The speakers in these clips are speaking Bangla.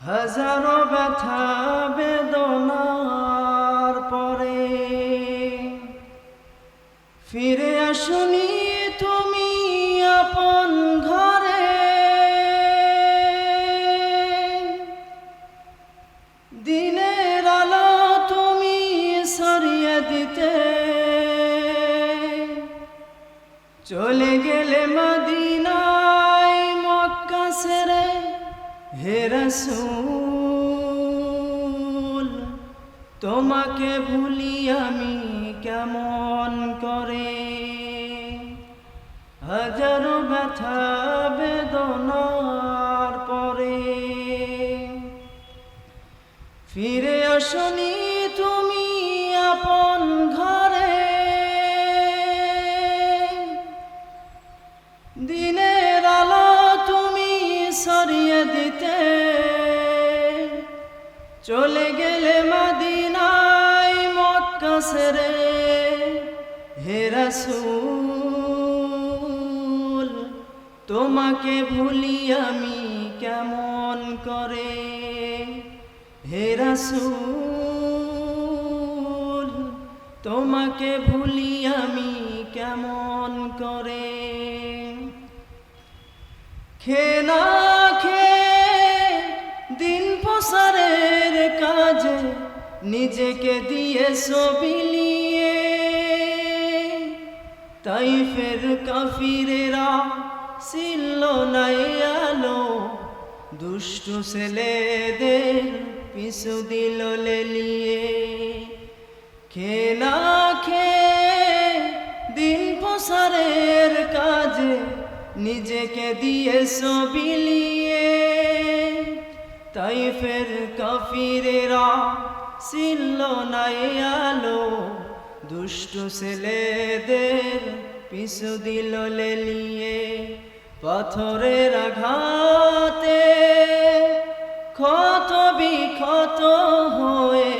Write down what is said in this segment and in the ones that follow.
হাজারো ব্যথা বেদনার পরে ফিরে আসনি রসূল তোমাকে ভুলি আমি কেমন করে? হাজারো ব্যথা বেদনার পরে ফিরে আসনি সবিলিয়ে তাই ফের কাফিরেরা ছিল নাই আলো। দুষ্টু ছেলেদের পিছু দিল লেলিয়ে। খে না খে দিন প্রসারের কাজে, নিজেকে দিয়ে সবিলিয়ে তাই ফের কাফিরেরা ছিল নাই আলো। দুষ্টু ছেলেদের পিছু দিল লেলিয়ে পাথরের আঘাতে। ক্ষত বিক্ষত হয়ে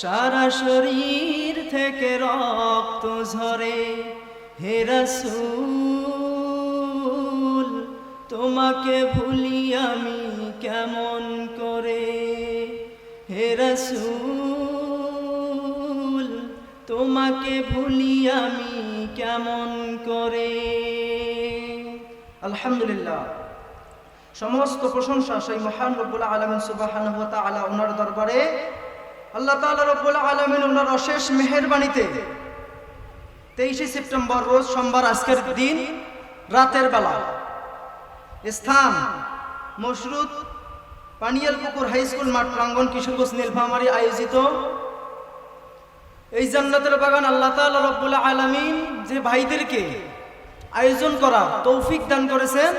সারা শরীর থেকে রক্ত ঝরে। হে রাসূল, তোমাকে ভুলি আমি রাসূল, তোমাকে ভুলি আমি কেমন করে? আলহামদুলিল্লাহ। সমস্ত প্রশংসা সেই মহান রব্বুল আলমিন সুবাহান তালা ওনার দরবারে। আল্লাহ তালা রব্বুল আলমিন ওনার অশেষ মেহেরবানিতে তেইশে সেপ্টেম্বর রোজ সোমবার আজকের দিন রাতের বেলা স্থান মশরুদ পানিয়াল পুকুর হাই স্কুল মাঠ প্রাঙ্গন কিশোরগঞ্জ নীলফামারী আয়োজিত। এই জান্নাতের বাগান আল্লাহ তাআলা রব্বুল আলামিন যে ভাইদেরকে আয়োজন করা তৌফিক দান করেছেন,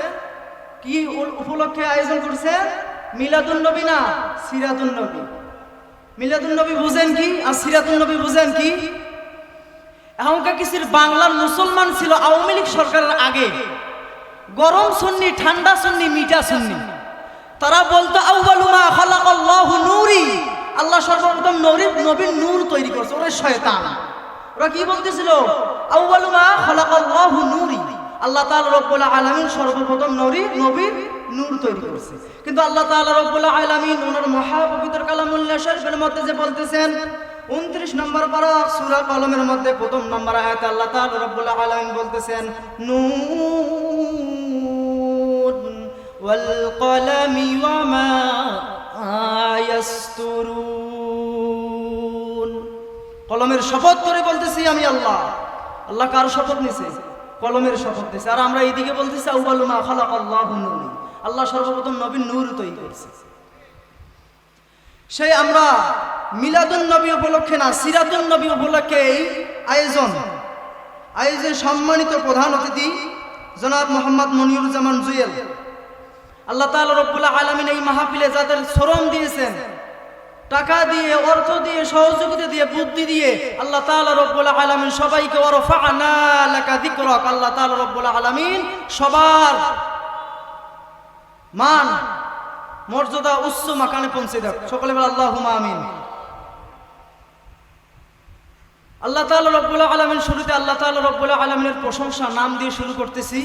কি উপলক্ষে আয়োজন করেছেন? মিলাদুন নবী না সিরাতুন নবী? মিলাদুন নবী বুঝেন কি আর সিরাতুন নবী বুঝেন কি? এখনকার কিছুর বাংলার মুসলমান ছিল আওয়ামী লীগ সরকারের আগে। গরম সুন্নি, ঠান্ডা সুন্নি, মিঠা সুন্নি। তারা বলতো আউ্বালুমা নূরি। আল্লাহ সর্বপ্রথম নবীর নবীর নূর তৈরি করছে। ওরা শয়তান। ওরা কি বলতেছিল? আউ্বালুমা খালাকাল্লাহু নূরি। আল্লাহ তাআলা রব্বুল আলামিন সর্বপ্রথম নবী, নবীর নূর তৈরি করছে। কিন্তু আল্লাহ তাআলা রব্বুল আলামিন ওনার মহাপবিত্র কালামুল্লাহ শরীফের মধ্যে যে বলতেছেন, উনত্রিশ নম্বর পারা সূরা কলমের মধ্যে প্রথম নম্বর আয়াতে আল্লাহ তাআলা রব্বুল আলামিন বলতেছেন নুন ওয়া মা ইয়াসতুরুন কলমের শপথ করে বলতেছি আমি আল্লাহ। আল্লাহ কার শপথ নিছে? কলমের শপথ নিছে আর আমরা এইদিকে বলতেছি, আউয়ালু মা খালাকাল্লাহু নূরি। আল্লাহ সর্বপ্রথম নবীর নূর তৈরি করছে। সেই আমরা মিলাদুন নবী উপলক্ষে না, সিরাতুন নবী উপলক্ষে এই আয়োজন, আয়োজনে সম্মানিত প্রধান অতিথি জনাব মোহাম্মদ মনিরুজ্জামান জুয়েল। আল্লাহ তাআলা রব্বুল আলামিন এই মাহফিলে যাদের শ্রম দিয়েছেন, টাকা দিয়ে, অর্থ দিয়ে, সহযোগিতা দিয়ে, বুদ্ধি দিয়ে আল্লাহ তাআলা রব্বুল আলামিন সবাইকে ওয়ারফা'না লাকা যিকরাক। আল্লাহ তাআলা রব্বুল আলামিন সবার মান, মর্যাদা উচ্চ মাকানে পৌঁছে দেয় সকলে বলে আল্লাহুম্মা আমিন। আল্লাহ তাআলা রব্বুল আলামিন শুরুতে আল্লাহ তাআলা রব্বুল আলামিনের প্রশংসা নাম দিয়ে শুরু করতেছি।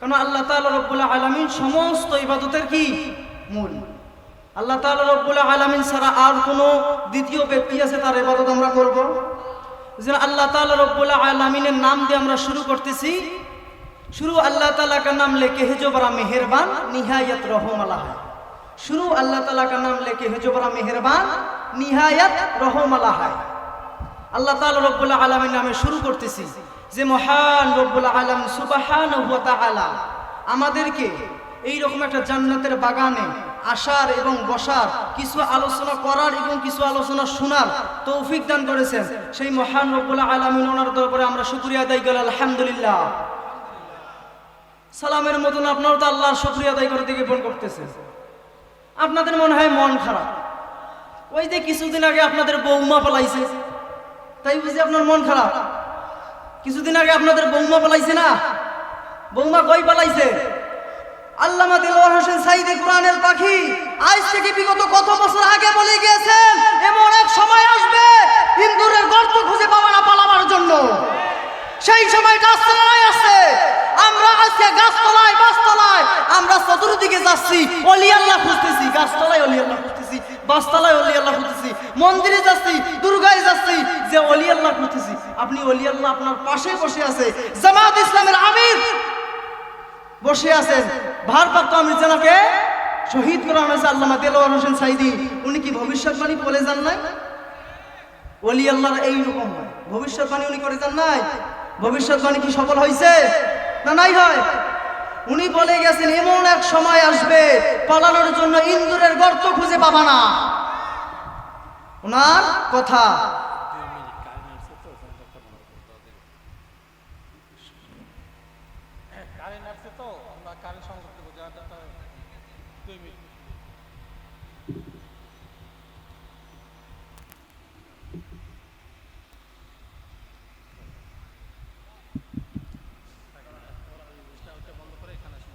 কারণ আল্লাহ তালা রব্বুল আলমিন সমস্ত ইবাদতের কি? মূল। আল্লাহ তালা রব্বুল আলমিন ছাড়া আর কোনো দ্বিতীয় ব্যক্তি আছে তার ইবাদত আমরা করব? যে আল্লাহ তালা রব্বুল আলমিনের নাম দিয়ে আমরা শুরু করতেছি। শুরু আল্লাহ তালা কা নাম লেকে হেজবরা মেহেরবান নিহায়ত রহম আল্লাহ শুরু আল্লাহ তালা কা নাম লেকে হেজবরা মেহেরবান নিহায়ত রহম আল্লাহ আল্লাহ তালা রব্বুল আলমিন নামে শুরু করতেছি। যে মহান রব্বুল আলাম সুবহানাহু ওয়া আমাদেরকে এই রকম একটা জান্নাতের বাগানে আসার এবং বসার কিছু আলোচনা করার এবং কিছু আলোচনা শোনার তৌফিক দান করেছেন। সেই মহান রব্বুল আলামিন ওনার দরবারে আমরা শুকরিয়া আদায় করি, আলহামদুলিল্লাহ। সালামের মতন আপনারাও তো আল্লাহর শুকরিয়া আদায় করে দিকে ফোন করতেছে আপনাদের মনে হয় মন খারাপ? ওই যে কিছুদিন আগে আপনাদের বৌমা পালাইছে, তাই বুঝি আপনার মন খারাপ? কিছুদিন আগে আপনাদের বৌমা পালাইছে না? বৌমা কই পালাইছে আল্লামা দিলওয়ার হোসেন সাইদে কোরআনের পাখি আজ থেকে বিগত কত বছর আগে বলে গিয়েছেন, এমন এক সময় আসবে ইন্দুরের গর্ত খুঁজে পাওয়া না পালাবার জন্য। সেই সময়টা আসছে না আসছে আমরা আজকে গাছতলায় বাসতলায় আমরা চতুর্দিকে যাচ্ছি, অলি আল্লাহ খুঁজতেছি, গাছতলায় অলি আল্লাহ বাসতলায় অলি আল্লাহ খুঁজতেছি মন্দিরে যাচ্ছি, দুর্গায় যাচ্ছি, যে অলি আল্লাহ খুঁজতেছি আপনি অলি আল্লাহ আপনার পাশে বসে আছে। জামাত ইসলামের আমির বসে আছেন। ভারপ্রাপ্ত আমির জানাকে শহীদ করা হয়েছে আল্লামা দেলোয়ার হোসেন সাইদি। উনি কি ভবিষ্যৎবাণী বলে যান নাই? ওলি আল্লাহর এই রকম হয় ভবিষ্যৎবাণী উনি করে যান নাই? ভবিষ্যৎবাণী কি সফল হয়েছে না নাই হয়? উনি বলে গেছেন, এমন এক সময় আসবে, পালানোর জন্য ইন্দুরের গর্ত খুঁজে পাবা না। ওনার কথা কারেন্ট আসছে তো আমরা কারেন্ট সংযোগ দেবো যারা দুই মিনিট বন্ধ করে এখানে আসুন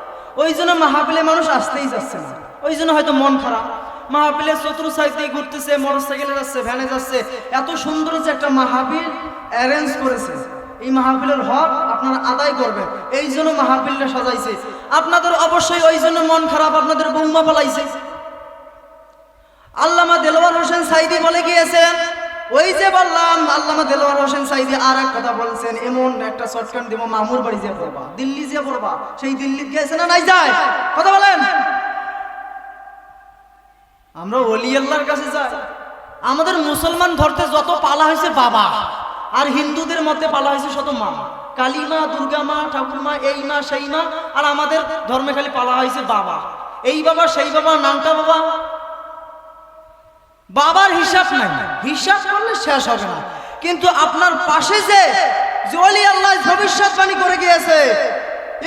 ওই জন্য মাহাবিলে মানুষ আসতেই যাচ্ছে না। ওই জন্য হয়তো মন খারাপ। মাহাবিলের চতুর সাইড দিয়ে ঘুরতেছে মোটর সাইকেলে যাচ্ছে ভ্যানে যাচ্ছে। এত সুন্দর যে একটা মাহাবিল অ্যারেঞ্জ করেছে। এই মাহফিলের হক আপনারা আদায় করবেন। এই জন্য মাহফিলটা সাজাইছে। আপনাদের অবশ্যই ওই জন্য মন খারাপ, আপনাদের বৌমা পালাইছে আল্লামা দেলোয়ার হোসেন সাইদি বলে গিয়েছেন ওই যে বললাম, আল্লামা দেলোয়ার হোসেন সাইদি আর এক কথা বলছেন, এমন একটা শর্টকাট দিব, মামুর বাড়ি যে পড়বা, দিল্লি যে পড়বা, সেই দিল্লি গিয়েছে না নাই যায়? কথা বলেন। আমরা ওলি আল্লাহর কাছে যাই। আমাদের মুসলমান ধরতে যত পালা হয়েছে বাবা, আর হিন্দুদের মধ্যে পালা হয়েছে শত মা। কালী মা দুর্গা মা ঠাকুর মা এই মা, সেই মা, আর আমাদের ধর্মে খালি পালা হয়েছে বাবা। এই বাবা, সেই বাবা, নামটা বাবা বাবার হিসাব নাই। হিসাব করলে শেষ হবে না। কিন্তু আপনার পাশে যে জলি আল্লাহ ভবিষ্যৎবাণী করে গিয়েছে,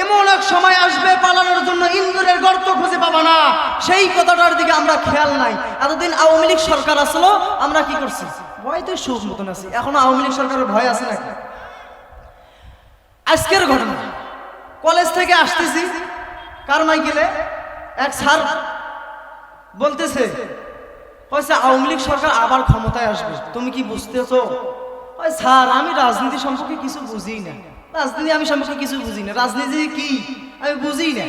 এমন এক সময় আসবে পালানোর জন্য ইন্দুরের গর্ত খুঁজে পাবা না। সেই কথাটার দিকে আমরা খেয়াল নাই। এতদিন আওয়ামী লীগ সরকার আসলো, আমরা কি করছি? ভয় তো সুখ মতন আছি। এখনও আওয়ামী লীগ সরকারের ভয় আছে নাকি? আজকের ঘটনা। কলেজ থেকে আসতেছি। কার গেলে এক স্যার বলতেছে হয়েছে আওয়ামী লীগ সরকার আবার ক্ষমতায় আসবে। তুমি কি বুঝতেছো? স্যার, আমি রাজনীতি সম্পর্কে কিছু বুঝি না। রাজনীতি আমি সম্পর্কে কিছু বুঝি না। রাজনীতি কি? আমি বুঝি না।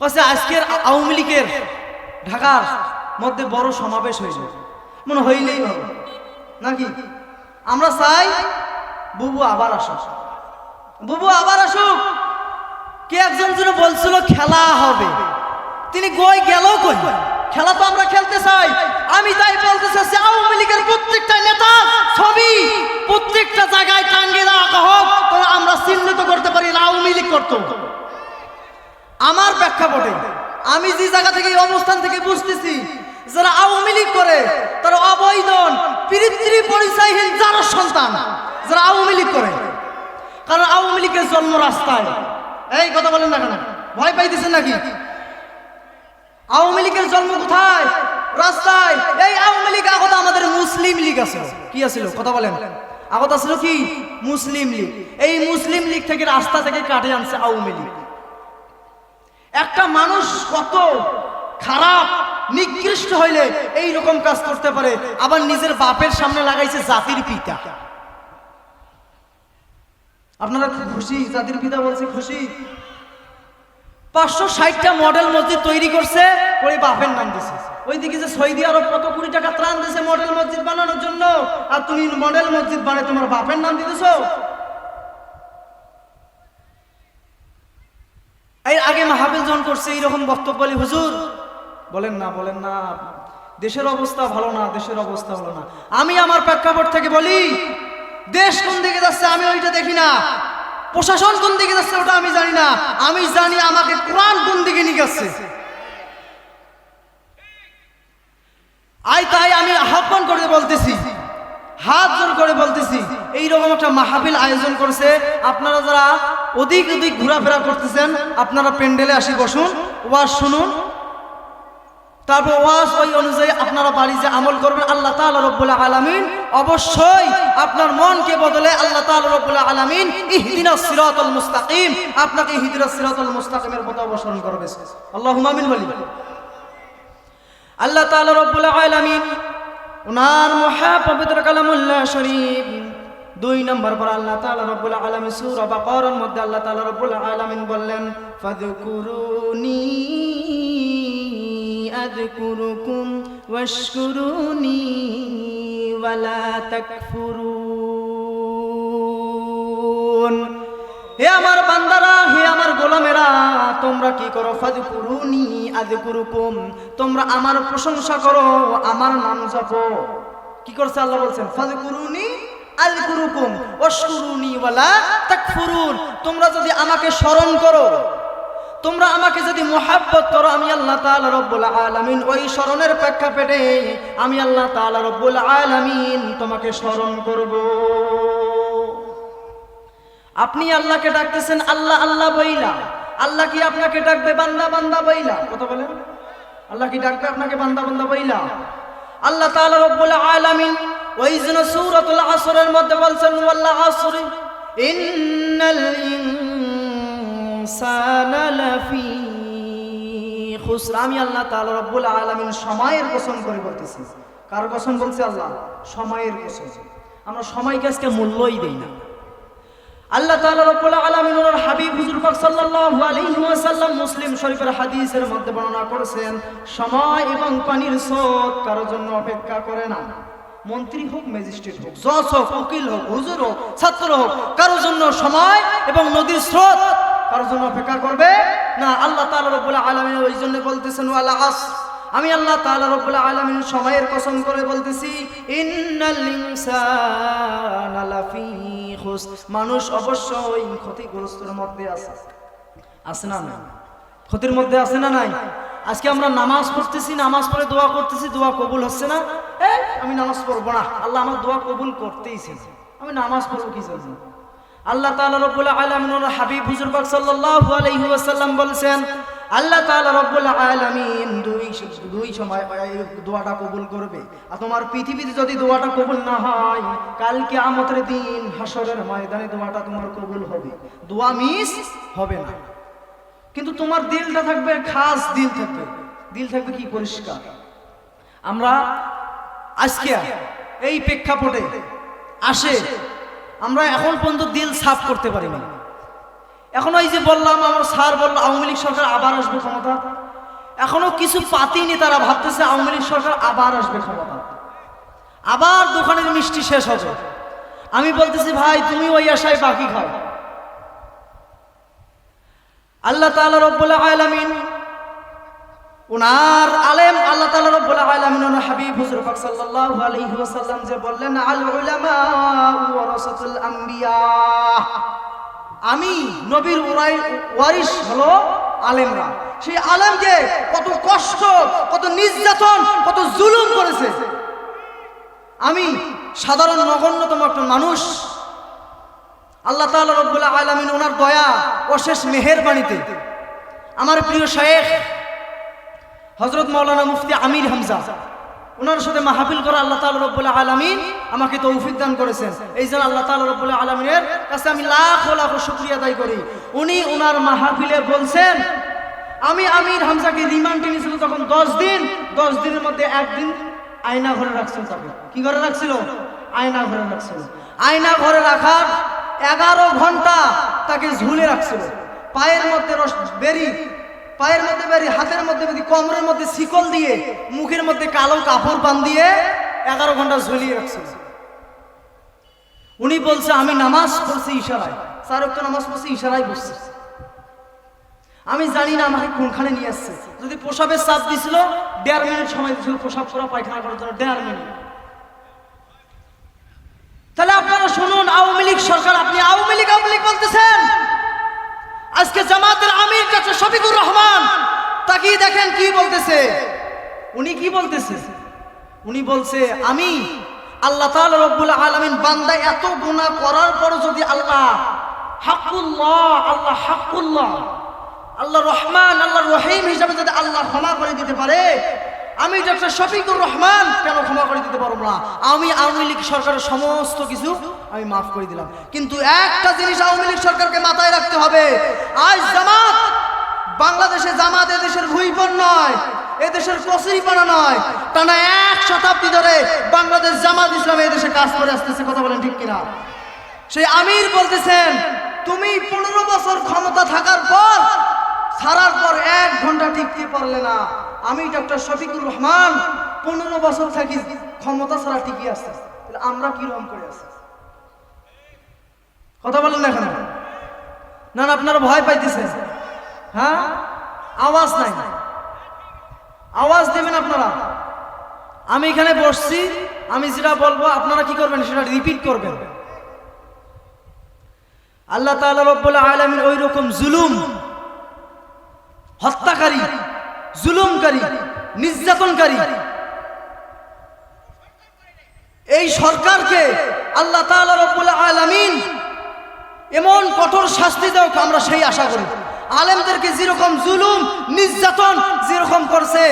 হয়েছে আজকের আওয়ামী লীগের ঢাকার মধ্যে বড় সমাবেশ হয়েছে। মনে হইলেই হবে। নাকি? আমরা চাই বুবু আবার আসুক। বুবু আবার আসুক। কে একজন যেন বলছিল, খেলা হবে। তিনি গই গেল কই? খেলা তো আমরা খেলতে চাই। আমি তাই বলতে চাচ্ছি আওয়ামী লীগের প্রত্যেকটা নেতা ছবি, প্রত্যেকটা জায়গায় টাঙ্গে রাখা হোক আমরা চিহ্নিত করতে পারি আওয়ামী লীগ করতো। আমার প্রেক্ষাপটে, আমি যে জায়গা থেকে, এই অবস্থান থেকে বুঝতেছি, যারা আওয়ামী লীগ করে, তারা অবৈধন পিতৃ পরিচয়হীন যারা সন্তান, যারা আওয়ামী লীগ করে, কারণ আওয়ামী লীগের জন্ম রাস্তায়। এই কথা বলেন না কেন? ভয় পাইতেছেন নাকি? আওয়ামী লীগের জন্ম কোথায়? রাস্তায়। এই আওয়ামী লীগ আগত আমাদের মুসলিম লীগ আছে। কি আছিল? কথা বলেন। আগত আছিল কি? মুসলিম লীগ। এই মুসলিম লীগ থেকে রাস্তা থেকে কাটে আনছে আওয়ামী লীগ। একটা মানুষ কত খারাপ, নিকৃষ্ট হইলে এই রকম কাজ করতে পারে, আবার নিজের বাপের সামনে লাগাইছে জাতির পিতা। আপনারা খুশি? জাতির পিতা বলছে খুশি? পাঁচশো ষাটটা মডেল মসজিদ তৈরি করছে। ওই বাপের নাম দিছে। ওইদিকে যে সৌদি আরব কত কোটি টাকা ত্রাণ দিছে মডেল মসজিদ বানানোর জন্য, আর তুমি মডেল মসজিদ বানায় তোমার বাপের নাম দিতেছো? এই আগে মাহাবিল জন করছে, এইরকম বক্তব্য হুজুর, বলেন না বলেন না, দেশের অবস্থা ভালো না, দেশের অবস্থা ভালো না। আমি আমার প্রেক্ষাপট থেকে বলি, দেশ কোন দিকে যাচ্ছে আমি ওইটা দেখি না। প্রশাসন কোন দিকে যাচ্ছে ওটা আমি জানি না। আমি জানি আমাকে কোরআন কোন দিকে নিয়ে গেছে। আই তাই আমি আহ্বান করে বলতেছি। হাত জোর করে বলতেছি। এইরকম একটা মাহফিল আয়োজন করছে। আপনারা যারা অধিক অধিক ঘোরাফেরা করতেছেন, আপনারা প্যান্ডেলে আসি বসুন। ওয়াজ শুনুন। তারপর ওয়াজ ওই অনুযায়ী আপনারা বাড়ি যে আমল করবেন, আল্লাহ তাআলা রব্বুল আলামিন অবশ্যই আপনার মনকে বদলে আল্লাহ তাআলা রব্বুল আলামিন ইহদিনাস সিরাতাল মুস্তাকিম আপনাকে ইহদিনাস সিরাতাল মুস্তাকিমের পথে অবসরণ করবে। আল্লাহুম্মা আমিন বলি। আল্লাহ তাআলা রব্বুল আলামিন ওনার মহা পবিত্র কালামুল্লাহ শরীফ দুই নম্বর পর আল্লাহ তাআলা রব্বুল আলামিন সূরা বাকারার মধ্যে আল্লাহ তাআলা রব্বুল আলামিন বললেন, ফাযকুরুনি আযকুরুকুম ওয়াশকুরুনি ওয়ালা তাকফুরুন। হে আমার বান্দারা, হে আমার গোলামেরা, তোমরা কি করো? ফাযকুরুনি আযকুরুকুম তোমরা আমার প্রশংসা করো, আমার নাম জপো। কি করছে আল্লাহ বলছেন? ফাযকুরুনি আযকুরুকুম ওয়াশকুরুনি ওয়ালা তাকফুরুন। তোমরা যদি আমাকে স্মরণ করো তোমরা আমাকে যদি মোহাব্বত করো, আমি আল্লাহ তাআলা রব্বুল আলামিন ওই স্মরণের প্রেক্ষাপটে আমি আল্লাহ তাআলা রব্বুল আলামিন তোমাকে স্মরণ করব। আপনি আল্লাহকে ডাকতেছেন, আল্লাহ আল্লাহ বইলা। আল্লাহ কি আপনাকে ডাকবে, বান্দা বান্দা বইলা? কথা বলেন। আল্লাহ কি ডাকবে, আপনাকে বান্দা বান্দা বইলা? আল্লাহ তাআলা রব্বুল আলামিন ওই জন্য সূরাতুল আসরের মধ্যে বলছেন ওয়াল্লাহ আসরি ইন্নাল লাফি খুসর আমি আল্লাহ তাআলা রব্বুল আলামিন সময়ের কসম করে বলতেছি। কার কসম বলছে আল্লাহ? সময়ের কসম আমরা সময়কে আজকে মূল্যই দেই না। আল্লাহ তাআলা রব্বুল আলামিন হাবিব হুজুর পাক সাল্লাল্লাহু মুসলিম শরীফের হাদিসের মধ্যে বর্ণনা করেছেন, সময় এবং পানির স্রোত কারোর জন্য অপেক্ষা করে না। মন্ত্রী হোক, ম্যাজিস্ট্রেট হোক, জজ হোক, উকিল হোক, হুজুর হোক, ছাত্র হোক, কারোর জন্য সময় এবং নদীর স্রোত কারোর জন্য অপেক্ষা করবে? না, আল্লাহ তাআলা রব্বুল আলামিন ওই জন্য বলতেছেন, ওয়ালা আস আমি আল্লাহ তাআলা রব্বুল আলামিন সময়ের কসম করে বলতেছি মানুষ অবশ্যই ক্ষতিগ্রস্তের মধ্যে আছে। আছে না না ক্ষতির মধ্যে আছে না নাই? আজকে আমরা নামাজ পড়তেছি, নামাজ পড়ে দোয়া করতেছি, দোয়া কবুল হচ্ছে না? আমি নামাজ পড়ব না। আল্লাহ আমার দোয়া কবুল করতেইছে আমি নামাজ পড়ব কি জন্য? আল্লাহ তাআলা রব্বুল আলামিন হাবিব হুজুর পাক সাল্লাল্লাহু আলাইহি ওয়াসাল্লাম বলেছেন, আল্লাহ তাআলা রব্বুল আলামিন দুই দুই সময় দোয়াটা কবুল করবে। আর তোমার পৃথিবীতে যদি দোয়াটা কবুল না হয় কালকে আমতের দিন হাসরের ময়দানে দোয়াটা তোমার কবুল হবে। দোয়া মিস হবে না। কিন্তু তোমার দিলটা থাকবে, খাস দিল থাকবে। দিল থাকবে কি? পরিষ্কার। আমরা আজকে এই প্রেক্ষাপটে আসে আমরা এখন পর্যন্ত দিল সাফ করতে পারি না এখন ওই যে বললাম, আমার স্যার বলল, আওয়ামী লীগ সরকার আবার আসবে ক্ষমতা। এখনও কিছু পাতিনি তারা, ভাবতেছে আওয়ামী লীগ সরকার আবার আসবে ক্ষমতা। আবার দোকানের মিষ্টি শেষ হবে। আমি বলতেছি, ভাই, তুমি ওই আশায় বাকি খাও। আল্লাহ তাআলা রব্বুল আলামিন উনার আলেম আল্লাহ তাআলা রব্বুল আলামিন ওনার হাবিব হুজুর পাক সাল্লাল্লাহু আলাইহি ওয়াসাল্লাম যে বললেন, আল উলামা ওয়ারাসাতুল আম্বিয়া। আমি নবীর ওরাই ওয়ারিস হলো আলেমরা। সেই আলেমকে কত কষ্ট, কত নির্যাতন, কত জুলুম করেছে। আমি সাধারণ নগণ্যতম একটা মানুষ। আল্লাহ তাআলা রব্বুল আলামিন ওনার দয়া অশেষ মেহেরবাণীতে। আমার প্রিয় শেখ হজরত মাওলানা মুফতি আমির হামজা ওনার সাথে মাহফিল করা আল্লাহ তাআলা রব্বুল আলামিন আমাকে তৌফিক দান করেছেন। এই জন্য আল্লাহ তাআলা রব্বুল আলামিনের কাছে আমি লাখ লাখ শুক্রিয়া আদায় করি। উনি ওনার মাহফিলে বলছেন, আমি আমির হামজাকে রিমান্ডে নিয়েছিল তখন দশ দিন, দশ দিনের মধ্যে একদিন আয়না ঘরে রাখছিল তাকে। কি ঘরে রাখছিল? আয়না ঘরে রাখছিল। আয়না ঘরে রাখার এগারো ঘণ্টা তাকে ঝুলে রাখছিল। পায়ের মধ্যে রস বেরি পায়ের মধ্যে বেরি, হাতের মধ্যে বেরি, কোমরের মধ্যে শিকল দিয়ে, মুখের মধ্যে কালো কাপড় বান দিয়ে এগারো ঘণ্টা ঝুলিয়ে রাখছিল। উনি বলছে, আমি নামাজ পড়ছি ইশারায়। স্যার তো নামাজ পড়ছি, ইশারায় বসছে। আমি জানি না, আমাকে কোনখানে নিয়ে আসছে। যদি প্রসাবের চাপ দিছিল, দেড় মিনিট সময় দিছিল প্রসাব করা পায়খানা করার জন্য, দেড় মিনিট। তাহলে আপনারা শুনুন, আওয়ামী লীগ সরকার, আপনি আওয়ামী লীগ আওয়ামী লীগ বলতেছেন? আজকে জামাতের আমির কাছে শফিকুর রহমান তাকিয়ে দেখেন কি বলতেছে। উনি কি বলতেছে? উনি বলছে, আমি আল্লাহ তাআলা রব্বুল আলামিন বান্দা এত গুনাহ করার পর যদি আল্লাহ হাক্কুল্লাহ আল্লাহ হাক্কুল্লাহ, আল্লাহ রহমান আল্লাহ রহিম হিসাবে যদি আল্লাহ ক্ষমা করে দিতে পারে, আমি ডক্টর শফিকুর রহমান কেন ক্ষমা করে দিতে পারব না? আমি আওয়ামী লীগ সরকারের সমস্ত কিছু আমি মাফ করে দিলাম। কিন্তু একটা জিনিস আওয়ামী লীগ সরকারকে মাথায় রাখতে হবে আজ জামাত বাংলাদেশে জামাত এদেশের ভুইপন নয়, এদেশের কচুরিপানা নয়। টানা এক শতাব্দী ধরে বাংলাদেশ জামাত ইসলামে এদেশে কাজ করে আসতেছে, কথা বলেন ঠিক কিনা? সেই আমির বলতেছেন, তুমি পনেরো বছর ক্ষমতা থাকার পর, ছাড়ার পর এক ঘণ্টা টিকতে পারলে না। আমি ডক্টর শফিকুর রহমান, পনেরো বছর থাকি ক্ষমতা ছাড়া টিকে আসছে তাহলে আমরা কি রকম করে আছি? কথা বলেন না এখন না না, আপনারা ভয় পাইতেছেন। হ্যাঁ? আওয়াজ নাই। আওয়াজ দেবেন আপনারা। আমি এখানে বসছি, আমি যেটা বলব, আপনারা কি করবেন, সেটা রিপিট করবেন। আল্লাহ তাআলা ওই রকম জুলুম, হত্যাকারী, জুলুমকারী, নির্যাতনকারী এই সরকারকে আল্লাহ তাআলা রব্বুল আলামিন এমন কঠোর শাস্তি দেও আমরা সেই আশা করি? আলেমদেরকে যেরকম জুলুম, নির্যাতন যেরকম করছে,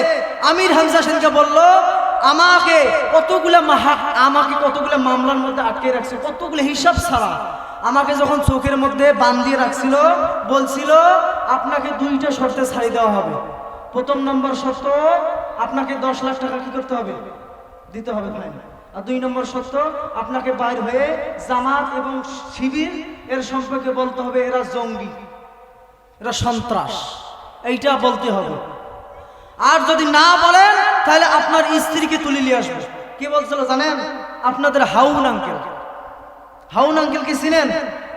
আমির হামজা সেনকে বলল, আমাকে কতগুলো আমাকে কতগুলো মামলার মধ্যে আটকে রাখছে, কতগুলো হিসাব ছাড়া। আমাকে যখন চোখের মধ্যে বান্ধিয়ে রাখছিল, বলছিল, আপনাকে দুইটা শর্তে ছাড়ি দেওয়া হবে। প্রথম নম্বর শর্ত, আপনাকে দশ লাখ টাকা কি করতে হবে? দিতে হবে ভাই। আর দুই নম্বর শর্ত, আপনাকে বাইর হয়ে জামাত এবং শিবির এর সম্পর্কে বলতে হবে এরা জঙ্গি, এরা সন্ত্রাস, এইটা বলতে হবে। আর যদি না বলেন, তাহলে আপনার স্ত্রীকে তুলে নিয়ে আসবে। কি বলছিল জানেন? আপনাদের হাউন আঙ্কেল। হাউন আঙ্কেল কি চিনেন?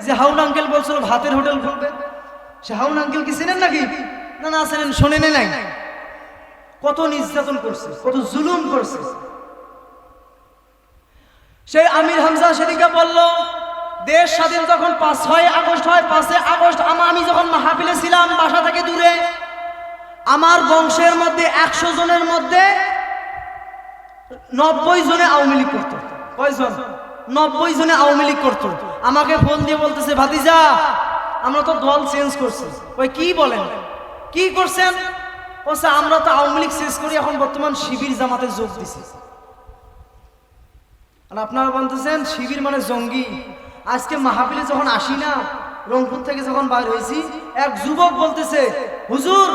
যে হাউন আঙ্কেল বলছিল ভাতের হোটেল খুলবে। সে হাউন আঙ্কেল কি চিনেন নাকি? না না, চিনেন, শোনেন নাই। কত নির্যাতন করছে, কত জুলুম করছে। সেই আমির হামজা সেদিকে বলল, দেশ স্বাধীন যখন পাঁচ ছয় আগস্ট হয়, পাঁচে আগস্ট আমা- আমি যখন মাহফিলে ছিলাম বাসা থেকে দূরে, আমার বংশের মধ্যে একশো জনের মধ্যে নব্বই জনে আওয়ামী লীগ করতো। কয়জন? নব্বই জনে আওয়ামী লীগ করতো। আমাকে ফোন দিয়ে বলতেছে, ভাতিজা, আমরা তো দল চেঞ্জ করছি। ওই কি বলেন? কি করছেন? বলছে আমরা তো আওয়ামী লীগ শেষ করি, এখন বর্তমান শিবির জামাতে যোগ দিছি। আর আপনারা বলতেছেন, শিবির মানে জঙ্গি। আজকে মাহফিলে যখন আসি না, রংপুর থেকে যখন বাইর হয়েছি, এক যুবক বলতেছে, হুজুর,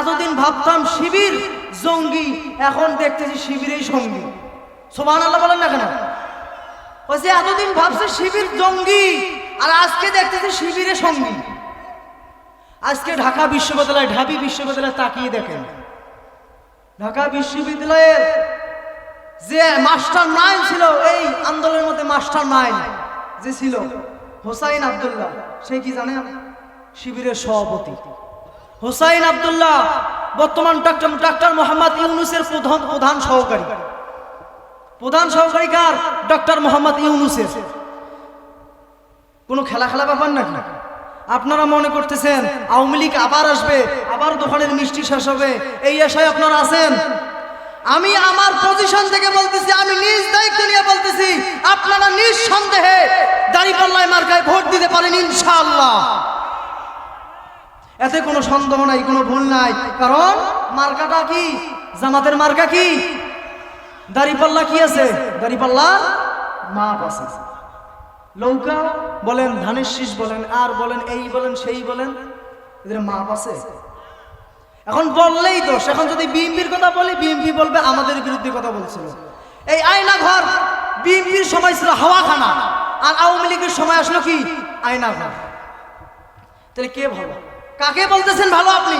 এতদিন ভাবতাম শিবির জঙ্গি, এখন দেখতেছি শিবিরেই সঙ্গী। সোমান আল্লাহ বলেন না কেন? বলছে এতদিন ভাবছে শিবির জঙ্গি, আর আজকে দেখতেছি শিবিরে সঙ্গী। আজকে ঢাকা বিশ্ববিদ্যালয়, ঢাবি বিশ্ববিদ্যালয় তাকিয়ে দেখেন। ঢাকা বিশ্ববিদ্যালয়ের যে মাস্টার মাইন ছিল, এই আন্দোলনের মধ্যে মাস্টার মাইন যে ছিল, হোসাইন আবদুল্লাহ, সে কি জানেন শিবিরের সভাপতি। হোসাইন আবদুল্লাহ, বর্তমান ডক্টর ডক্টর মোহাম্মদ ইউনুসের প্রধান প্রধান সহকারী। প্রধান সহকারী কার? ডক্টর মোহাম্মদ ইউনুসের। কোনো খেলা খেলা ব্যাপার নাকি? আপনারা মনে করতেছেন, আওয়ামী লীগ আবার আসবে, আবার দোকানের মিষ্টি শেষ হবে, এই আশায় আপনারা আছেন? আমি আমার পজিশন থেকে বলতেছি, আমি নিজ দায়িত্ব নিয়ে বলতেছি, আপনারা নিঃসন্দেহে দাঁড়িপাল্লায় মার্কায় ভোট দিতে পারেন ইনশাআল্লাহ। এতে কোনো সন্দেহ নাই, কোনো ভুল নাই। কারণ মার্কাটা কি? জামাতের মার্কা কি? দাঁড়িপাল্লা কি আছে? দাঁড়িপাল্লা মাপ আছে। লৌকা বলেন, ধানের শীষ বলেন, আর বলেন, এই বলেন, সেই বলেন, এদের মাপ আছে। এখন বললেই দোষ। এখন যদি বিএনপির কথা বলি, বিএনপি বলবে আমাদের বিরুদ্ধে কথা বলছিল। এই আয়না ঘর বিএনপির সময় ছিল হাওয়াখানা, আর আওয়ামী লীগের সময় আসলো কি? আয়না ঘর তাহলে কে ভালো? কাকে বলতেছেন ভালো আপনি?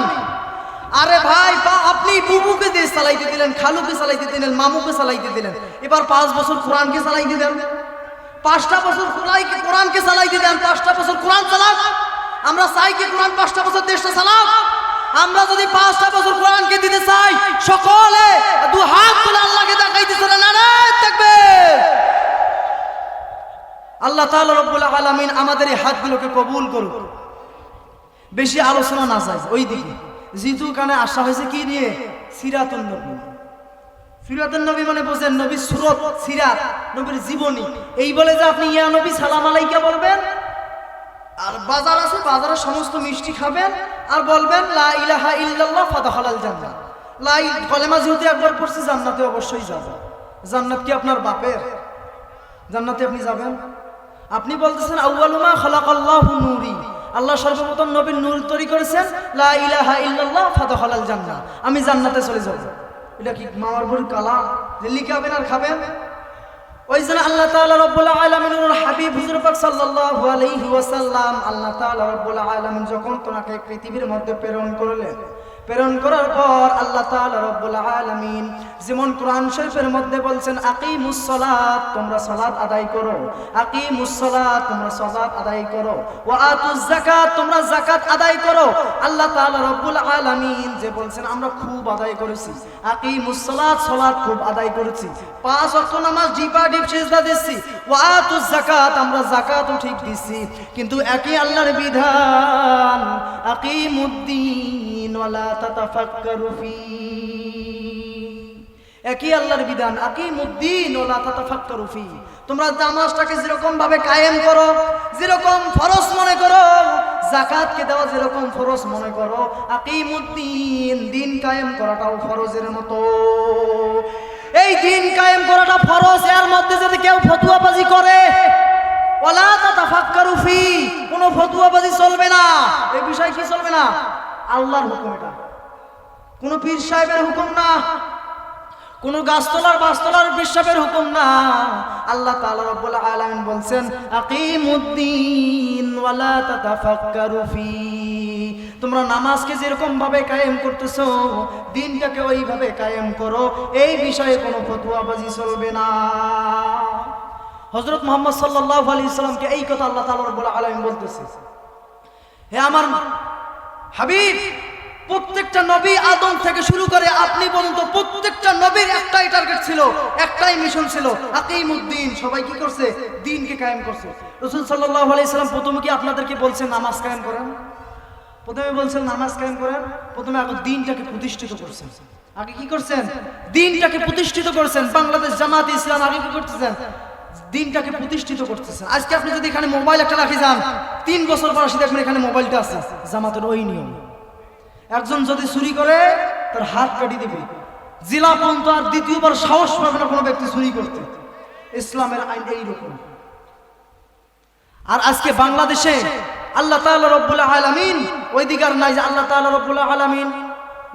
আরে ভাই বা আপনি বুবুকে দিয়ে চালাইতে দিলেন, খালুকে চালাইতে দিলেন, মামুকে চালাইতে দিলেন। এবার পাঁচ বছর কোরআনকে চালাইতে দেন। পাঁচটা বছর কোরআন কোরআনকে চালাইতে দেন? পাঁচটা বছর কোরআন চালাক আমরা চাই কি কোরআন পাঁচটা বছর দেশটা চালাক। আমরা যদি পাঁচটা বছর কোরআনকে দিতে চাই, সকলে দু হাত তুলে আল্লাহকে দেখাইতেছে না না থাকবে আল্লাহ তাআলা রব্বুল আলামিন আমাদের এই হাতগুলোকে কবুল করুক। বেশি আলোচনা না যায় ওই দিকে জিতু কানে আসা হয়েছে কি নিয়ে? সিরাতুন নবী। সিরাতুন নবী মানে বোঝেন নবী সুরত, সিরাত, নবীর জীবনী। এই বলে যে আপনি, ইয়া নবী, সালাম আলাইকা বলবেন? আর বাজার আছে, বাজারে সমস্ত মিষ্টি খাবেন আর বলবেন, লা ইলাহা লা কলেমা যেহেতু একবার পড়ছে, জান্নাতে অবশ্যই যাবেন জান্নাত কি আপনার বাপের? জান্নাতে আপনি যাবেন? আপনি বলতেছেন আউয়ালুমা খালাকাল্লাহু নূরি। আল্লাহ সর্বপ্রথম নবীর নূর তৈরি করেছেন, লা ইলাহা আমি জান্নাতে চলে যাব। এটা কি মামার বুড়ি কালা? যে লিখাবেন আর খাবেন? ওই জন্য আল্লাহ তাআলা রব্বুল আলামিন ওর হাবিব হুজুর পাক সাল্লাল্লাহু আলাইহি ওয়াসাল্লাম আল্লাহ তাআলা যখন তোমাকে পৃথিবীর মধ্যে প্রেরণ করলেন প্রেরণ করার পর আল্লাহ তাআলা রব্বুল আলামিন যেমন কোরআন শরীফের মধ্যে বলছেন, আকিমুস সালাত তোমরা সালাত আদায় করো। আকিমুস সালাত তোমরা সালাত আদায় করো। ওয়া আতুজ যাকাত তোমরা যাকাত আদায় করো। আল্লাহ তাআলা রব্বুল আলামিন যে বলছেন, আমরা খুব আদায় করেছি। আকিমুস সালাত সালাত খুব আদায় করেছি। পাঁচ ওয়াক্ত নামাজ ডিপা ডিপ সেজদা দিচ্ছি। ওয়া আতুজ যাকাত আমরা যাকাতও ঠিক দিচ্ছি। কিন্তু একই আল্লাহর বিধান আকিমুদ্দিন ওয়ালা একই আল্লাহর বিধান তাতাফাক্কারু ফি। তোমরা যেরকম ভাবে কায়েম করো, যেরকম ফরজ মনে করো জাকাতকে দেওয়া যেরকম মনে করো দিন কায়েম করাটাও ফরজের মতো। এই দিন কায়েম করাটা ফরজ, এর মধ্যে যদি কেউ ফতুয়াবাজি করে ওলা তাতাফাক্কারু ফি। কোনো ফতুয়াবাজি চলবে না। এই বিষয় কি চলবে না? আল্লাহর হুকুম এটা। কোনো পীর সাহেবের হুকুম না, কোন গাছতলার, বাসতলার বিশ্বাসের হুকুম না। আল্লাহ তাআলা রব্বুল আলামিন বলছেন তোমরা নামাজকে যেরকম ভাবে কায়েম করতেছো, দিনটাকে ওইভাবে কায়েম করো, এই বিষয়ে কোনো ফতোয়াবাজি চলবে না। হযরত মুহাম্মদ সাল্লাল্লাহু আলাইহি সাল্লামকে এই কথা আল্লাহ তাআলা রব্বুল আলামিন বলতেছে, হে আমার হাবিব প্রত্যেকটা নবী আদম থেকে শুরু করে আপনি পর্যন্ত প্রত্যেকটা নবীর একটাই টার্গেট ছিল, একটাই মিশন ছিল। আকিমুদ্দিন সবাই কি করছে? দিনকে কায়েম করছে। রসুল সাল্লাল্লাহু আলাইহি সাল্লাম প্রথমে কি আপনাদেরকে বলছেন নামাজ কায়েম করেন? প্রথমে বলছেন নামাজ কায়েম করেন, প্রথমে আগে দিনটাকে প্রতিষ্ঠিত করছেন। আগে কি করছেন? দিনটাকে প্রতিষ্ঠিত করছেন। বাংলাদেশ জামাত ইসলাম আগে কি করতেছেন? দিনটাকে প্রতিষ্ঠিত করতেছেন। আজকে আপনি যদি এখানে মোবাইল একটা রাখি যান, তিন বছর পর আসি দেখবেন এখানে মোবাইলটা আছে। জামাতের ওই নিয়ম। একজন যদি চুরি করে, তার হাত কাটি দিবে। জিলা পর্যন্ত আর দ্বিতীয়বার সাহস পাবে না কোনো ব্যক্তি চুরি করতে। ইসলামের আইন এইরকম। আর আজকে বাংলাদেশে আল্লাহ তাআলা রব্বুল আলামিন ওই দিকে আর নাই যে আল্লাহ তাআলা রব্বুল আলামিন।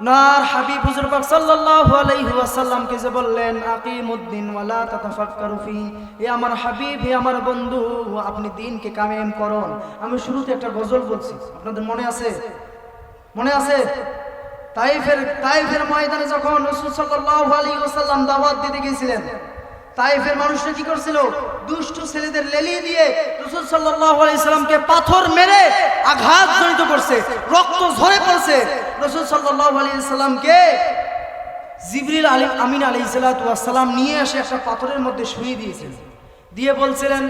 নার হাবিব হুজুর পাক সাল্লাল্লাহু আলাইহি ওয়াসাল্লামকে যে বললেন, আকিমুদ্দিন ওয়ালা তাতাফাক্কারু ফি হে আমার হাবিব, হে আমার বন্ধু, আপনি দিনকে কায়েম করুন। আমি শুরুতে একটা গজল বলছি, আপনাদের মনে আছে? মনে আছে? তাইফের তাইফের ময়দানে যখন রাসূল সাল্লাল্লাহু আলাইহি ওসাল্লাম দাওয়াত দিতে গিয়েছিলেন, তাইফের মানুষরা কি করছিল? দুষ্ট ছেলেদের লেলিয়ে দিয়ে রাসূল সাল্লামকে পাথর মেরে আঘাত জনিত করছে, রক্ত ঝরে পড়ছে। রাসূল সাল্লাহ সাল্লামকে জিবরিল আলী আমিন ওয়াস সালাম নিয়ে এসে একটা পাথরের মধ্যে শুয়ে দিয়েছেন দিয়ে বলছিলেন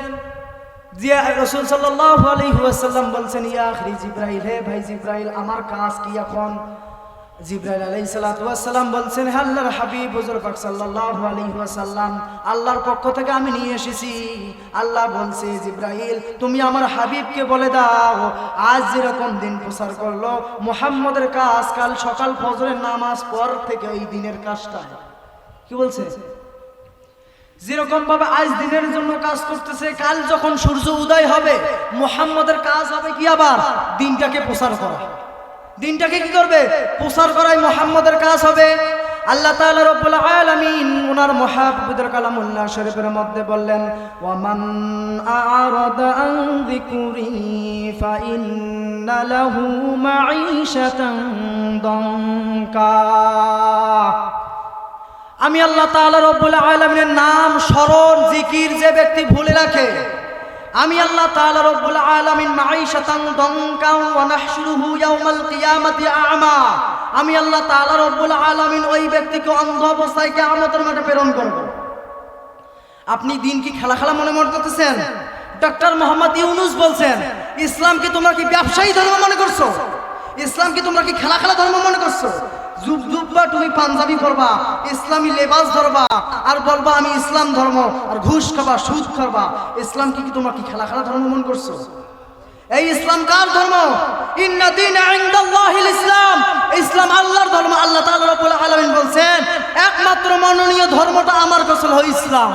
যে রসুল সাল্লাল্লাহু আলাইহি ওয়াসাল্লাম বলছেন, ইয়া আখরি জিব্রাইল, হে ভাই জিব্রাইল, আমার কাজ কি এখন? জিব্রাইল আলাইহিস সালাতু ওয়াস সালাম বলছেন, আল্লাহর হাবিব হুজুর পাক সাল্লাল্লাহু আলাইহি আল্লাহর পক্ষ থেকে আমি নিয়ে এসেছি। আল্লাহ বলছে, জিব্রাইল, তুমি আমার হাবিবকে বলে দাও, আজ যেরকম দিন প্রচার করল, মুহাম্মদের কাজ কাল সকাল ফজরের নামাজ পর থেকে এই দিনের কাজটা। কি বলছে? যেরকম ভাবে আজ দিনের জন্য কাজ করতেছে, কাল যখন সূর্য উদয় হবে, মুহাম্মদের কাজ হবে কি আবার? দিনটাকে প্রচার করা। দিনটাকে কি করবে? প্রচার করাই মুহাম্মদের কাজ হবে। আল্লাহ তাআলা রব্বুল আলামিন ওনার মহাপবিত্র কালামুল্লাহ শরীফের মধ্যে বললেন, ওয়ামান আ'রাদা আন যিকরি ফাইন্না লাহু মাঈশাতান আমি আল্লাহ তাআলা রব্বুল আলামিনের নাম স্মরণ, জিকির যে ব্যক্তি ভুলে রাখে, আমি আল্লাহ তাআলা রব্বুল আলামিন মাঈশাতান দঙ্কা ওয়া আ'মা। আল্লাহ তাআলা রব্বুল আলামিন ওই ব্যক্তিকে অন্ধ অবস্থায় কিয়ামতের মাঠে প্রেরণ করব। আপনি দিন কি খেলা খেলা মনে মনে করতেছেন? ডক্টর মোহাম্মদ ইউনুস বলছেন, ইসলাম কি তোমরা কি ব্যবসায়ী ধর্ম মনে করছ? ইসলাম কি তোমরা কি খেলা খেলা ধর্ম মনে করছ? জুব জুব্বা তুমি পাঞ্জাবি পরবা, ইসলামী লেবাস ধরবা, আর বলবা আমি ইসলাম ধর্ম, আর ঘুষ খাবা, সুদ খাবা। ইসলাম কি তোমরা কি খেলা খেলা ধর্ম মনে করছ? এই ইসলাম কার ধর্ম? ইসলাম। ইসলাম আল্লাহর ধর্ম, আল্লাহ তাআলা রাব্বুল বলছেন, একমাত্র মনোনীয় ধর্মটা আমার কাছে হলো ইসলাম।